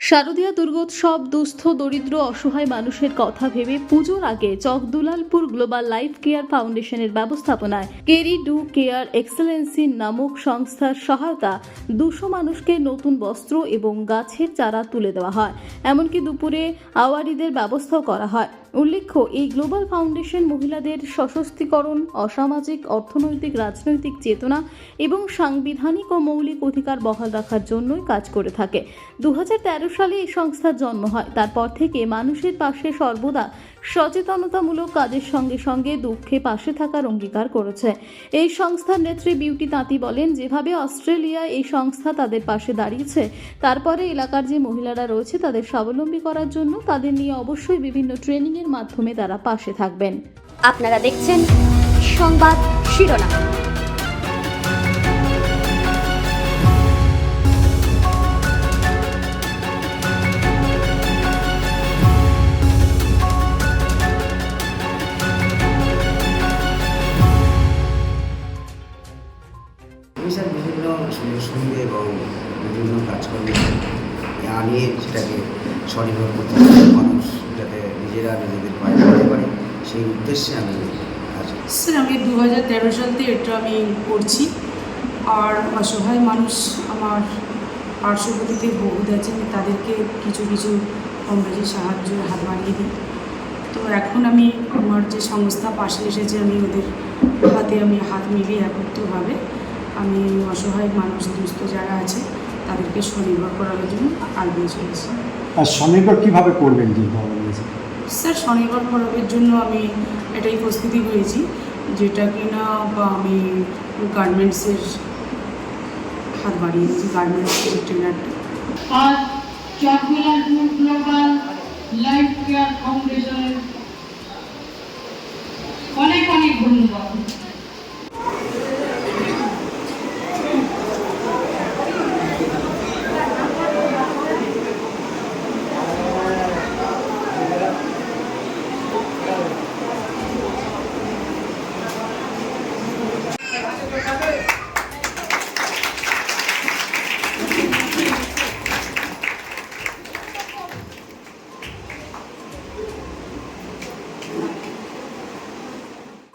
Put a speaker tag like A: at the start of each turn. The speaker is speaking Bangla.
A: শারদীয়া দুর্গোৎসব, দুস্থ, দরিদ্র, অসহায় মানুষের কথা ভেবে পুজোর আগে চকদুলালপুর গ্লোবাল লাইফ কেয়ার ফাউন্ডেশনের ব্যবস্থাপনায় কেরি ডু কেয়ার এক্সেলেন্সি নামক সংস্থার সহায়তা দুশো মানুষকে নতুন বস্ত্র এবং গাছের চারা তুলে দেওয়া হয়। এমনকি দুপুরে আওয়ারিদের ব্যবস্থাও করা হয়। উল্লেখ্য, এই গ্লোবাল ফাউন্ডেশন মহিলাদের সশক্তিকরণ, অসামাজিক, অর্থনৈতিক, রাজনৈতিক চেতনা এবং সাংবিধানিক ও মৌলিক অধিকার বহাল রাখার জন্যই কাজ করে থাকে। দু হাজার তেরো সালে এই সংস্থার জন্ম হয়। তারপর থেকে মানুষের পাশে সর্বদা সচেতনতামূলক কাজের সঙ্গে সঙ্গে দুঃখে পাশে থাকার অঙ্গীকার করেছে। এই সংস্থার নেত্রী বিউটি তাঁতি বলেন, যেভাবে অস্ট্রেলিয়া এই সংস্থা তাদের পাশে দাঁড়িয়েছে, তারপরে এলাকার যে মহিলারা রয়েছে তাদের স্বাবলম্বী করার জন্য তাদের নিয়ে অবশ্যই বিভিন্ন ট্রেনিংয়ের মাধ্যমে তারা পাশে থাকবেন।
B: আপনারা দেখছেন সংবাদ শিরোনাম।
C: আমি স্যার সুযোগ সুবিধা এবং বিভিন্ন কাজকর্ম আনিয়ে সেটাকে স্বনির্ভর করতে মানুষ, যাতে নিজেরা নিজেদের পায়ে দাঁড়াতে পারে। সেই উদ্দেশ্যে আমি
D: স্যার, আমি দু হাজার তেরো সাল থেকে এটা আমি করছি। আর অসহায় মানুষ আমার পার্শ্ববর্তীতে বহুত আছেন তাদেরকে কিছু কিছু কম বেশি সাহায্য, হাত বাড়িয়ে দিই। তো এখন আমি আমার যে সংস্থা পাশে এসেছে, আমি ওদের হাতে আমি হাত মিলিয়ে একত্রভাবে আমি অসহায় মানুষ দুস্থ যারা আছে তাদেরকে স্বনির্ভর করার জন্য আগিয়ে চলেছি।
E: আর স্বনির্ভর কীভাবে করবেন যে
D: স্যার স্বনির্ভর করার জন্য আমি এটাই প্রস্তুতি হয়েছি যেটা কিনা বা আমি গার্মেন্টসের হাত বাড়িয়ে দিয়েছি গার্মেন্টসের ট্রেনারটা
F: আজ গ্লোবাল লাইফ কেয়ার ফাউন্ডেশন